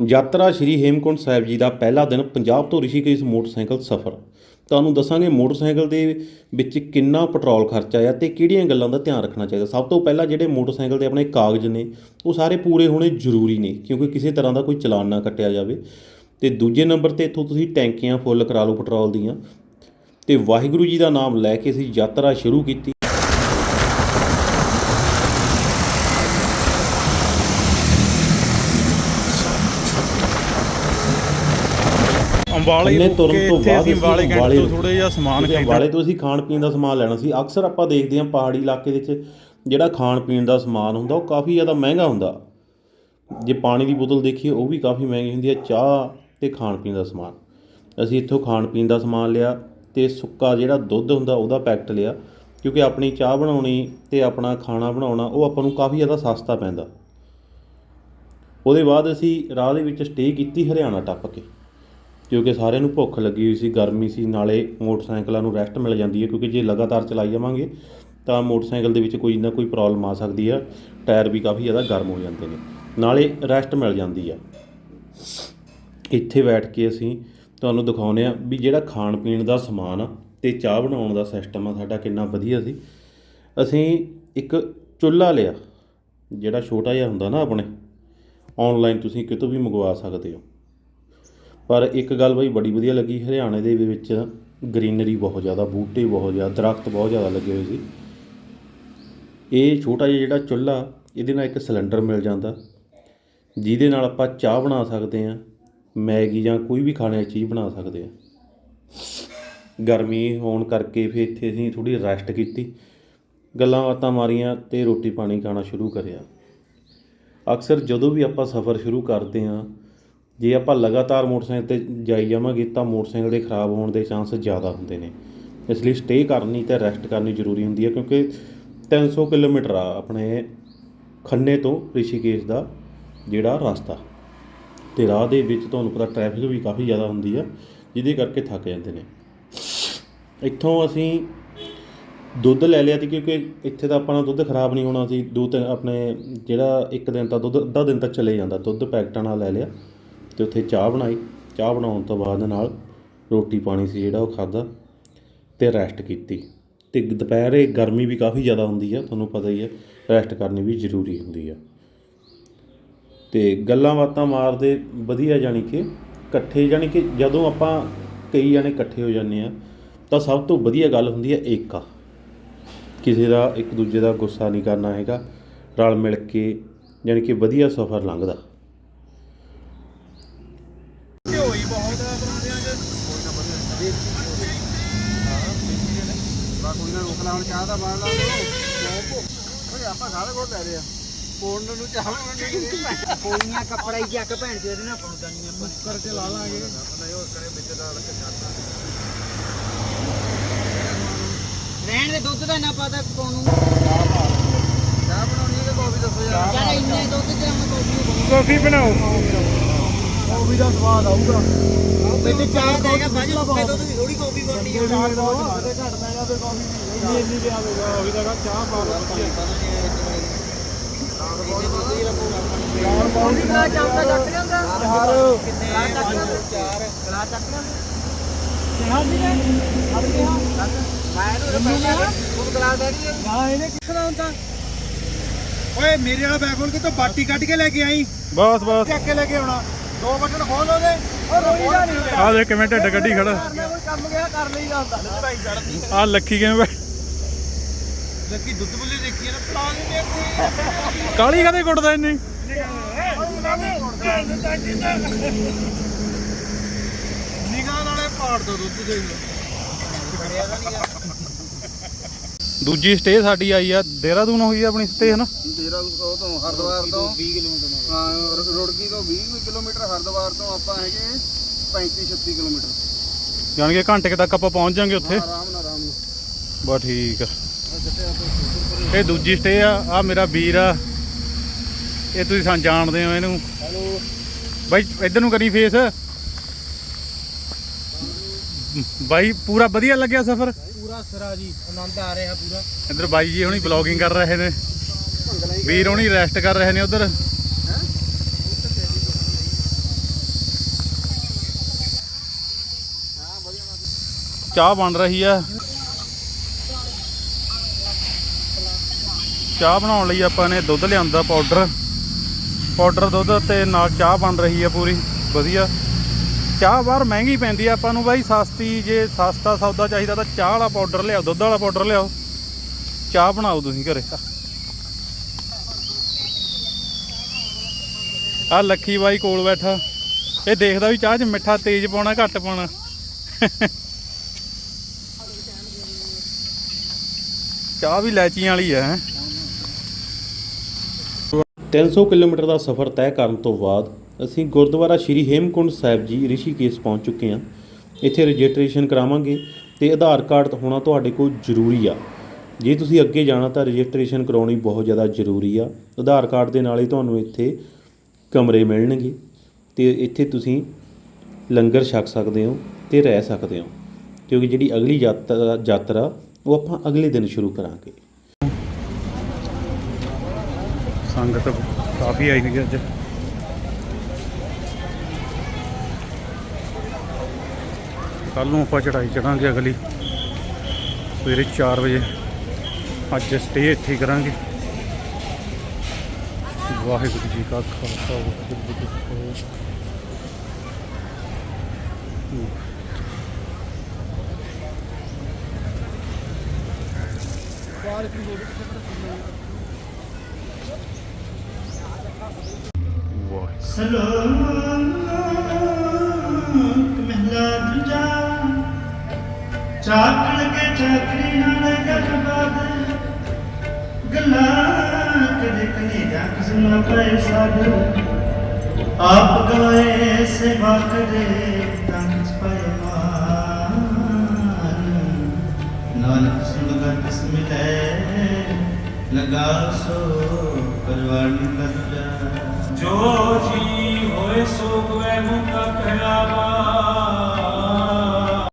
ਯਾਤਰਾ ਸ਼੍ਰੀ ਹੇਮਕੁੰਟ ਸਾਹਿਬ ਜੀ ਦਾ ਪਹਿਲਾ ਦਿਨ ਪੰਜਾਬ ਤੋਂ ਰਿਸ਼ੀਕੇਸ਼ ਮੋਟਰਸਾਈਕਲ ਸਫ਼ਰ। ਤੁਹਾਨੂੰ ਦੱਸਾਂਗੇ ਮੋਟਰਸਾਈਕਲ ਦੇ ਵਿੱਚ ਕਿੰਨਾ ਪੈਟਰੋਲ ਖਰਚਾ ਆ ਤੇ ਕਿਹੜੀਆਂ ਗੱਲਾਂ ਦਾ ਧਿਆਨ ਰੱਖਣਾ ਚਾਹੀਦਾ। ਸਭ ਤੋਂ ਪਹਿਲਾਂ ਜਿਹੜੇ ਮੋਟਰਸਾਈਕਲ ਦੇ ਆਪਣੇ ਕਾਗਜ਼ ਨੇ, ਉਹ ਸਾਰੇ ਪੂਰੇ ਹੋਣੇ ਜ਼ਰੂਰੀ ਨੇ, ਕਿਉਂਕਿ ਕਿਸੇ ਤਰ੍ਹਾਂ ਦਾ ਕੋਈ ਚਲਾਨ ਨਾ ਕੱਟਿਆ ਜਾਵੇ। ਤੇ ਦੂਜੇ ਨੰਬਰ ਤੇ ਇੱਥੋਂ ਤੁਸੀਂ ਟੈਂਕੀਆਂ ਫੁੱਲ ਕਰਾ ਲਓ ਪੈਟਰੋਲ ਦੀਆਂ। ਤੇ ਵਾਹਿਗੁਰੂ ਜੀ ਦਾ ਨਾਮ ਲੈ ਕੇ ਅਸੀਂ ਯਾਤਰਾ ਸ਼ੁਰੂ ਕੀਤੀ। ਅੰਬਾਲੇ ਰੁਕ ਤੁਰਨ ਤੋਂ ਬਾਅਦ ਅਸੀਂ ਅੰਬਾਲੇ ਕੈਂਟ ਤੋਂ ਥੋੜਾ ਜਿਹਾ ਸਮਾਨ ਖਰੀਦਣਾ ਅੰਬਾਲੇ ਤੋਂ ਅਸੀਂ ਖਾਣ ਪੀਣ ਦਾ ਸਮਾਨ ਲੈਣਾ ਸੀ। ਅਕਸਰ ਆਪਾਂ ਦੇਖਦੇ ਹਾਂ ਪਹਾੜੀ ਇਲਾਕੇ ਵਿੱਚ ਜਿਹੜਾ ਖਾਣ ਪੀਣ ਦਾ ਸਮਾਨ ਹੁੰਦਾ ਉਹ ਕਾਫੀ ਜ਼ਿਆਦਾ ਮਹਿੰਗਾ ਹੁੰਦਾ। ਜੇ ਪਾਣੀ ਦੀ ਬੋਤਲ ਦੇਖੀਏ ਉਹ ਵੀ ਕਾਫੀ ਮਹਿੰਗੀ ਹੁੰਦੀ ਹੈ ਚਾਹ ਤੇ ਖਾਣ ਪੀਣ ਦਾ ਸਮਾਨ। ਅਸੀਂ ਇੱਥੋਂ ਖਾਣ ਪੀਣ ਦਾ ਸਮਾਨ ਲਿਆ ਤੇ ਸੁੱਕਾ ਜਿਹੜਾ ਦੁੱਧ ਹੁੰਦਾ ਉਹਦਾ ਪੈਕਟ ਲਿਆ। ਕਿਉਂਕਿ ਆਪਣੀ ਚਾਹ ਬਣਾਉਣੀ ਤੇ ਆਪਣਾ ਖਾਣਾ ਬਣਾਉਣਾ ਉਹ ਆਪਾਂ ਨੂੰ ਕਾਫੀ ਜ਼ਿਆਦਾ ਸਸਤਾ ਪੈਂਦਾ। ਉਹਦੇ ਬਾਅਦ ਅਸੀਂ ਰਾਹ ਦੇ ਵਿੱਚ ਸਟੇ ਕੀਤੀ ਹਰਿਆਣਾ ਟੱਪ ਕੇ। ਕਿਉਂਕਿ ਸਾਰਿਆਂ ਨੂੰ ਭੁੱਖ ਲੱਗੀ ਹੋਈ ਸੀ, ਗਰਮੀ ਸੀ, ਨਾਲੇ ਮੋਟਰਸਾਈਕਲਾਂ ਨੂੰ ਰੈਸਟ ਮਿਲ ਜਾਂਦੀ ਹੈ ਕਿਉਂਕਿ ਜੇ ਲਗਾਤਾਰ ਚਲਾਈ ਜਾਵਾਂਗੇ, ਤਾਂ ਮੋਟਰਸਾਈਕਲ ਦੇ ਵਿੱਚ ਕੋਈ ਨਾ ਕੋਈ ਪ੍ਰੋਬਲਮ ਆ ਸਕਦੀ ਆ, ਟਾਇਰ ਵੀ ਕਾਫੀ ਜ਼ਿਆਦਾ ਗਰਮ ਹੋ ਜਾਂਦੇ ਨੇ, ਨਾਲੇ ਰੈਸਟ ਮਿਲ ਜਾਂਦੀ ਆ। ਇੱਥੇ ਬੈਠ ਕੇ ਅਸੀਂ ਤੁਹਾਨੂੰ ਦਿਖਾਉਂਦੇ ਆ ਵੀ ਜਿਹੜਾ ਖਾਣ ਪੀਣ ਦਾ ਸਮਾਨ ਆ ਤੇ ਚਾਹ ਬਣਾਉਣ ਦਾ ਸਿਸਟਮ ਆ, ਸਾਡਾ ਕਿੰਨਾ ਵਧੀਆ ਸੀ। ਅਸੀਂ ਇੱਕ ਚੁੱਲ੍ਹਾ ਲਿਆ, ਜਿਹੜਾ ਛੋਟਾ ਜਿਹਾ ਹੁੰਦਾ ਨਾ ਆਪਣੇ ਆਨਲਾਈਨ ਤੁਸੀਂ ਕਿਤੋਂ ਵੀ ਮੰਗਵਾ ਸਕਦੇ ਹੋ। ਪਰ ਇੱਕ ਗੱਲ ਬਈ ਬੜੀ ਵਧੀਆ ਲੱਗੀ, ਹਰਿਆਣੇ ਦੇ ਵਿੱਚ ਗ੍ਰੀਨਰੀ ਬਹੁਤ ਜ਼ਿਆਦਾ, ਬੂਟੇ ਬਹੁਤ ਜ਼ਿਆਦਾ, ਦਰਖਤ ਬਹੁਤ ਜ਼ਿਆਦਾ ਲੱਗੇ ਹੋਏ ਸੀ। ਇਹ ਛੋਟਾ ਜਿਹਾ ਜਿਹੜਾ ਚੁੱਲ੍ਹਾ, ਇਹਦੇ ਨਾਲ ਇੱਕ ਸਿਲੰਡਰ ਮਿਲ ਜਾਂਦਾ, ਜਿਹਦੇ ਨਾਲ ਆਪਾਂ ਚਾਹ ਬਣਾ ਸਕਦੇ ਹਾਂ, ਮੈਗੀ ਜਾਂ ਕੋਈ ਵੀ ਖਾਣੇ ਵਾਲੀ ਚੀਜ਼ ਬਣਾ ਸਕਦੇ ਹਾਂ। ਗਰਮੀ ਹੋਣ ਕਰਕੇ ਫਿਰ ਇੱਥੇ ਅਸੀਂ ਥੋੜੀ ਰੈਸਟ ਕੀਤੀ, ਗੱਲਾਂ ਬਾਤਾਂ ਮਾਰੀਆਂ ਤੇ ਰੋਟੀ ਪਾਣੀ ਖਾਣਾ ਸ਼ੁਰੂ ਕਰਿਆ। ਅਕਸਰ ਜਦੋਂ ਵੀ ਆਪਾਂ ਸਫ਼ਰ ਸ਼ੁਰੂ ਕਰਦੇ ਹਾਂ ਜੇ ਆਪਾਂ ਲਗਾਤਾਰ ਮੋਟਰਸਾਈਕਲ ਤੇ ਜਾਈ ਜਾਵਾਂਗੇ ਤਾਂ ਮੋਟਰਸਾਈਕਲ ਦੇ ਖਰਾਬ ਹੋਣ ਦੇ ਚਾਂਸ ਜ਼ਿਆਦਾ ਹੁੰਦੇ ਨੇ। ਇਸ ਲਈ ਸਟੇ ਕਰਨੀ ਤੇ ਰੈਸਟ ਕਰਨੀ ਜ਼ਰੂਰੀ ਹੁੰਦੀ ਹੈ ਕਿਉਂਕਿ 300 ਕਿਲੋਮੀਟਰ ਆ ਆਪਣੇ ਖੰਨੇ ਤੋਂ ਰਿਸ਼ੀਕੇਸ਼ ਦਾ ਜਿਹੜਾ ਰਸਤਾ। ਤੇ ਰਾਹ ਦੇ ਵਿੱਚ ਤੁਹਾਨੂੰ ਪਤਾ ਟ੍ਰੈਫਿਕ ਵੀ ਕਾਫੀ ਜ਼ਿਆਦਾ ਹੁੰਦੀ ਆ, ਜਿਹਦੇ ਕਰਕੇ ਥੱਕ ਜਾਂਦੇ ਨੇ। ਇੱਥੋਂ ਅਸੀਂ ਦੁੱਧ ਲੈ ਲਿਆ ਸੀ ਕਿਉਂਕਿ ਇੱਥੇ ਤਾਂ ਆਪਣਾ ਦੁੱਧ ਖਰਾਬ ਨਹੀਂ ਹੋਣਾ ਸੀ। ਦੋ ਤਿੰਨ ਆਪਣੇ ਜਿਹੜਾ ਇੱਕ ਦਿਨ ਤਾਂ ਦੁੱਧ, ਅੱਧਾ ਦਿਨ ਤੱਕ ਚਲੇ ਜਾਂਦਾ। ਦੁੱਧ ਪੈਕਟਾਂ ਨਾਲ ਲੈ ਲਿਆ। ਅਤੇ ਉੱਥੇ ਚਾਹ ਬਣਾਈ। ਚਾਹ ਬਣਾਉਣ ਤੋਂ ਬਾਅਦ ਨਾਲ ਰੋਟੀ ਪਾਣੀ ਸੀ ਜਿਹੜਾ, ਉਹ ਖਾਧਾ ਅਤੇ ਰੈਸਟ ਕੀਤੀ। ਅਤੇ ਦੁਪਹਿਰੇ ਗਰਮੀ ਵੀ ਕਾਫੀ ਜ਼ਿਆਦਾ ਹੁੰਦੀ ਆ, ਤੁਹਾਨੂੰ ਪਤਾ ਹੀ ਹੈ ਰੈਸਟ ਕਰਨੀ ਵੀ ਜ਼ਰੂਰੀ ਹੁੰਦੀ ਆ। ਅਤੇ ਗੱਲਾਂ ਬਾਤਾਂ ਮਾਰਦੇ ਵਧੀਆ ਜਾਣੀ ਕਿ ਇਕੱਠੇ, ਜਾਣੀ ਕਿ ਜਦੋਂ ਆਪਾਂ ਕਈ ਜਾਣੇ ਇਕੱਠੇ ਹੋ ਜਾਂਦੇ ਆ, ਤਾਂ ਸਭ ਤੋਂ ਵਧੀਆ ਗੱਲ ਹੁੰਦੀ ਹੈ ਏਕਾ। ਕਿਸੇ ਦਾ ਇੱਕ ਦੂਜੇ ਦਾ ਗੁੱਸਾ ਨਹੀਂ ਕਰਨਾ ਹੈਗਾ, ਰਲ ਮਿਲ ਕੇ, ਜਾਣੀ ਕਿ ਵਧੀਆ ਸਫ਼ਰ ਲੰਘਦਾ ਹੋਈ ਬਹੁਤ ਆ ਬਣਾਉਂਦਿਆਂ ਚ ਨਾ ਹੁਣ ਚਾਹ ਦਾ ਬਣ ਲਾ। ਓਏ ਆਪਾਂ ਸਾਰੇ ਕੋਲ ਲੈ ਰਿਆ ਕੋਣ ਨੂੰ ਚਾਹ ਬਣਾਉਣੀ ਕੋਈਆਂ ਕੱਪੜਾ ਹੀ ਚੱਕ ਭੈਣ ਦੇ ਨਾ ਪਾਉਂਦਾ ਨਹੀਂ ਆਪਾਂ ਕਰਕੇ ਲਾ ਲਾਂਗੇ ਨਹੀਂ ਉਹ ਕਰੇ ਵਿੱਚ ਦਾ ਲੱਗ। ਜਾਂਦਾ ਰਹਿਣ ਦੇ ਦੁੱਧ ਦਾ ਨਾ ਪਤਾ ਕੋਣ ਨੂੰ। ਚਾਹ ਬਣਾਉਣੀ ਹੈ ਕਿ ਕਾਫੀ ਦੱਸੋ ਯਾਰ? ਯਾਰ ਇੰਨੇ ਦੁੱਧ ਚ ਹਮ ਕੋਫੀ ਕਾਫੀ ਬਣਾਓ। ਕਾਫੀ ਦਾ ਸਵਾਦ ਆਊਗਾ। ਚਾਹ ਦੇਗਾ ਬਾਜੀ ਸੁੱਕੇ ਦੁੱਧ ਦੀ ਥੋੜੀ ਕਾਫੀ ਬਣਨੀ ਆ। ਚਾਹ ਬਹੁਤ ਕਿਤੇ ਘਟਦਾ ਜਾਵੇ ਕਾਫੀ ਇੰਨੀ ਇੰਨੀ ਲਿਆਵੇਗਾ ਉਹੀ ਤਾਂ ਗੱਲ ਚਾਹ ਪਾ ਲਓ। ਯਾਰ ਬਹੁਤ ਗਲਾ ਚੱਲਦਾ ਚੱਕ ਲਿਆਂਦਾ ਯਾਰ ਗਲਾ ਚੱਕ ਲਿਆਂਦਾ ਚਾਰ। ਗਲਾ ਚੱਕ ਲਿਆਂਦਾ ਕਿਹਾ ਜੀ ਨੇ ਅਬ ਕਿਹਾ? ਮੈਂ ਇਹਨੂੰ ਪਹਿਲਾਂ ਉਹ ਗਲਾ ਦੇ ਗਈ ਨਾ ਇਹਨੇ ਕਿੱਥੋਂ ਹੁੰਦਾ ਓਏ ਮੇਰੇ ਵਾਲਾ ਬੈਗ ਖੋਲ ਕੇ ਤਾਂ ਬਾਟੀ ਕੱਢ ਕੇ ਲੈ ਕੇ ਆਈ? ਬਸ ਬਸ। ਚੱਕ ਕੇ ਲੈ ਕੇ ਆਉਣਾ। ਦੋ ਬਟਨ ਖੋਲ ਉਹਦੇ ਉਹ ਰੋਈ ਦਾ ਨਹੀਂ ਆ ਦੇ ਕਿਵੇਂ ਢਿੱਡ ਕੱਢੀ ਖੜਾ। ਕਰਨਾ ਕੋਈ ਕੰਮ ਗਿਆ ਕਰ ਲਈ ਜਾਂਦਾ। ਭਾਈ ਚੜਦੀ ਆ ਲੱਖੀ ਕਿਵੇਂ ਬੈ- ਲੱਕੀ ਦੁੱਧ ਬੁੱਲੇ ਦੇਖੀ ਨਾ ਪਲਾ ਨਹੀਂ ਦੇਖੀ। ਕਾਲੀ ਕਦੇ ਕੁੱਟਦਾ ਇੰਨੀ ਨਿਗਾਹ ਨਾਲੇ ਪਾੜ ਦੋ ਦੁੱਧ ਦੇਖ ਲਓ। ਦੂਜੀ ਸਟੇ ਸਾਡੀ ਆਈ ਆ ਦੇਹਰਾਦੂਨ ਹੋਈ ਆ ਆਪਣੀ ਸਟੇ ਹਨਾ? ਉਹ ਤੋਂ ਹਰਦਵਾਰ ਤੋਂ 20 ਕਿਲੋਮੀਟਰ ਹਾਂ ਰੁ- ਰੁੜਕੀ ਤੋਂ 20 ਕਿਲੋਮੀਟਰ ਹਰਦਵਾਰ ਤੋਂ ਆਪਾਂ ਹੈਗੇ 35 36 ਕਿਲੋਮੀਟਰ। ਜਾਣ ਕੇ ਘੰਟੇ ਕੁ ਤੱਕ ਆਪਾਂ ਪਹੁੰਚ ਜਾਾਂਗੇ ਉੱਥੇ? ਆਰਾਮ ਨਾਲ ਆਰਾਮ ਨਾਲ। ਬਸ ਠੀਕ ਆ। ਇਹ ਦੂਜੀ ਸਟੇ ਆ ਆ ਮੇਰਾ ਵੀਰ ਆ। ਇਹ ਤੁਸੀਂ ਸਾਨੂੰ ਜਾਣਦੇ ਹੋ ਇਹਨੂੰ। ਹੈਲੋ। ਬਾਈ ਇੱਧਰ ਨੂੰ ਕਰੀ ਫੇਸ ਬਾਈ ਪੂਰਾ ਵਧੀਆ ਲੱਗਿਆ ਸਫ਼ਰ? ਪੂਰਾ ਸਰਾ ਜੀ ਆਨੰਦ ਆ ਰਿਹਾ ਪੂਰਾ। ਇੱਧਰ ਬਾਈ ਜੀ ਹੁਣੀ ਬਲੌਗਿੰਗ ਕਰ ਰਹੇ ਨੇ। ਵੀਰ ਹੁਣੀ ਰੈਸਟ ਕਰ ਰਹੇ ਨੇ ਉਧਰ। ਚਾਹ ਬਣ ਰਹੀ ਆ। ਚਾਹ ਬਣਾਉਣ ਲਈ ਆਪਾਂ ਨੇ ਦੁੱਧ ਲਿਆਂਦਾ ਪਾਊਡਰ ਪਾਊਡਰ ਦੁੱਧ ਤੇ ਨਾਲ ਚਾਹ ਬਣ ਰਹੀ ਆ ਪੂਰੀ। ਵਧੀਆ। ਚਾਹ ਬਾਹਰ ਮਹਿੰਗੀ ਪੈਂਦੀ ਆ, ਆਪਾਂ ਨੂੰ ਬਾਈ ਸਸਤੀ ਜੇ ਸਸਤਾ ਸੌਦਾ ਚਾਹੀਦਾ ਤਾਂ ਚਾਹ ਵਾਲਾ ਪਾਊਡਰ ਲਿਆਓ, ਦੁੱਧ ਵਾਲਾ ਪਾਊਡਰ ਲਿਆਓ। ਚਾਹ ਬਣਾਓ ਤੁਸੀਂ ਘਰੇ। ਆ ਲੱਖੀ ਬਾਈ ਕੋਲ ਬੈਠਾ। ਇਹ ਦੇਖਦਾ ਵੀ ਚਾਹ 'ਚ ਮਿੱਠਾ ਤੇਜ਼ ਪਾਉਣਾ, ਘੱਟ ਪਾਉਣਾ। ਚਾਹ ਵੀ ਲੈਚੀਆਂ ਵਾਲੀ ਹੈ। 300 ਕਿਲੋਮੀਟਰ ਦਾ ਸਫ਼ਰ ਤੈਅ ਕਰਨ ਤੋਂ ਬਾਅਦ ਅਸੀਂ ਗੁਰਦੁਆਰਾ ਸ਼੍ਰੀ ਹੇਮਕੁੰਡ ਸਾਹਿਬ ਜੀ ਰਿਸ਼ੀਕੇਸ਼ ਪਹੁੰਚ ਚੁੱਕੇ ਹਾਂ। ਇੱਥੇ ਰਜਿਸਟ੍ਰੇਸ਼ਨ ਕਰਾਵਾਂਗੇ ਤੇ ਆਧਾਰ ਕਾਰਡ ਹੋਣਾ ਤੁਹਾਡੇ ਕੋਲ ਜ਼ਰੂਰੀ ਆ। ਜੇ ਤੁਸੀਂ ਅੱਗੇ ਜਾਣਾ ਤਾਂ ਰਜਿਸਟ੍ਰੇਸ਼ਨ ਕਰਾਉਣੀ ਬਹੁਤ ਜ਼ਿਆਦਾ ਜ਼ਰੂਰੀ ਆ। ਆਧਾਰ ਕਾਰਡ ਦੇ ਨਾਲ ਹੀ ਤੁਹਾਨੂੰ ਇੱਥੇ ਕਮਰੇ ਮਿਲਣਗੇ ਅਤੇ ਇੱਥੇ ਤੁਸੀਂ ਲੰਗਰ ਛਕ ਸਕਦੇ ਹੋ ਅਤੇ ਰਹਿ ਸਕਦੇ ਹੋ। ਕਿਉਂਕਿ ਜਿਹੜੀ ਅਗਲੀ ਯਾਤਰਾ ਯਾਤਰਾ, ਉਹ ਆਪਾਂ ਅਗਲੇ ਦਿਨ ਸ਼ੁਰੂ ਕਰਾਂਗੇ। ਸੰਗਤ ਕਾਫੀ ਆਈ ਹੋਈ ਅੱਜ। ਕੱਲ ਨੂੰ ਆਪਾਂ ਚੜਾਈ ਚੜਾਂਗੇ ਅਗਲੀ। ਸਵੇਰੇ 4 ਵਜੇ। ਅੱਜ ਸਟੇ ਇੱਥੇ ਕਰਾਂਗੇ। ਵਾਹਿਗੁਰੂ ਜੀ ਕਾ ਖਾਲਸਾ ਵਾਹਿਗੁਰੂ ਜੀ ਕੀ ਫਤਿਹ ਵਾਹਿਗੁਰੂ ਸਲੋਕ ਮਹਿਲਾ ਦੂਜਾ ਚਾਕਣ ਕੇ ਚਾਕਰੀ ਨਾਲ ਗੱਲਬਾਤ ਗੱਲਾਂ ਕਦੇ ਕਨੇ ਜਾ ਕਿਸਨਾ ਪਏ ਸਾਧ ਆਪ ਗਏ ਸੇਵਾ ਕਰੇ ਤਾਂ ਕਿਸ ਪਏ ਨਾਨਕ ਸੁਣਗਾ ਕਿਸ ਲਗਾ ਸੋ ਪਰਵਾਨ ਕਰ ਜਾ ਜੋ ਜੀ ਹੋਏ ਸੋ ਗਵੇ ਮੁਕਾ